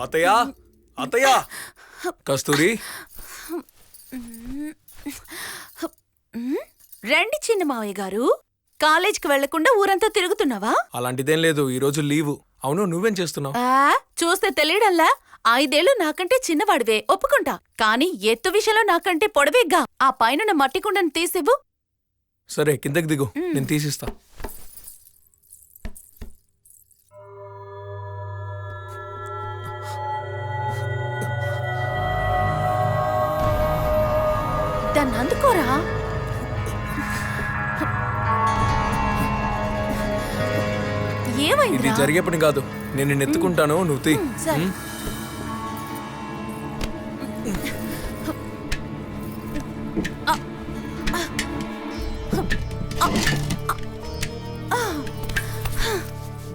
అత్తయ్య? అత్తయ్య? కస్తూరి? రండి చిన్న మావయ్య గారు. కాలేజ్కి వెళ్ళకుండా ఊరంతా తిరుగుతున్నావా? అలాంటిదేం లేదు ఈ రోజు లీవు. అవును నువ్వేం చేస్తున్నావు? చూస్తే తెలియడంలా. ఐదేళ్ళు నాకంటే చిన్నవాడివే ఒప్పుకుంటా. కానీ ఎత్తు విషయంలో నాకంటే పొడవేగ్గా. ఆ పైన మట్టి కుండను తీసివ్వు. సరే కిందకి దిగు. నేను తీసిస్తా. దాన్ని అందుకోరా. ఇది ఏమైంది జరిగే పని కాదు. నేను నిన్ను ఎత్తుకుంటాను. నువ్వు తీ. సరే.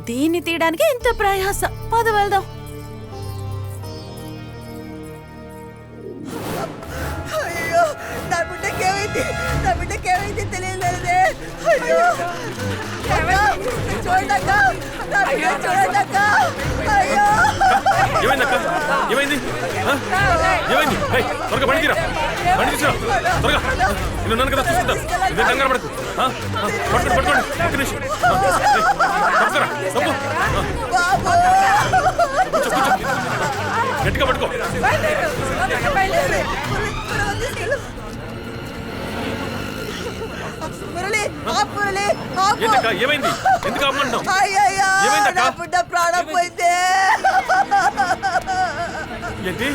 దీన్ని తీయడానికి ఇంత ప్రయాస. పద వెళ్దాం. నా బిడ్డకి ఏమైంది తెలియలేదే అయ్యో బిడ్డ చూడక్క అయ్యో ఏమైంది అక్క ఏమైంది? ఏమైంది త్వరగా బండి తీరా బండి తీసురా త్వరగా నేను ఉన్నాను కదా చూసుకుంటాను ఇదే కంగారు? ఆ, పట్టుకోండి పట్టుకోండి ఒక్క నిమిషం తప్పు. ఆ, కూర్చో, కూర్చో. గట్టిగా పట్టుకో మురళి ఆపు మురళి ఆపు. ఏంటక్క ఏమైంది? ఎందుకు ఆపమంటున్నావు అయ్యయ్యో ఏమైందక్క? నా బిడ్డ ప్రాణం పోయిందే. ఏంటి?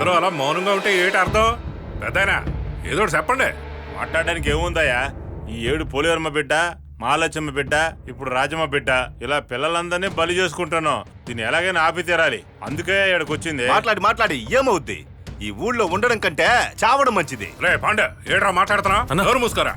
అందరూ అలా మౌనంగా ఉంటే ఏటి అర్థం? పెద్దయినా ఏదో చెప్పండి. మాట్లాడడానికి ఏముందయ్యా? ఈ ఏడు పోలేరమ్మ బిడ్డ మహాలక్ష్మ బిడ్డ ఇప్పుడు రాజమ్మ బిడ్డ ఇలా పిల్లలందరినీ బలి చేసుకుంటున్నాం దీన్ని ఎలాగైనా ఆపి తీరాలి. అందుకే ఇక్కడికి వచ్చింది మాట్లాడి మాట్లాడి ఏమవుద్ది? ఈ ఊళ్ళో ఉండడం కంటే చావడం మంచిది. రే పాండే ఏట్రా మాట్లాడుతున్నా. ఎవరు మూసుకోరా?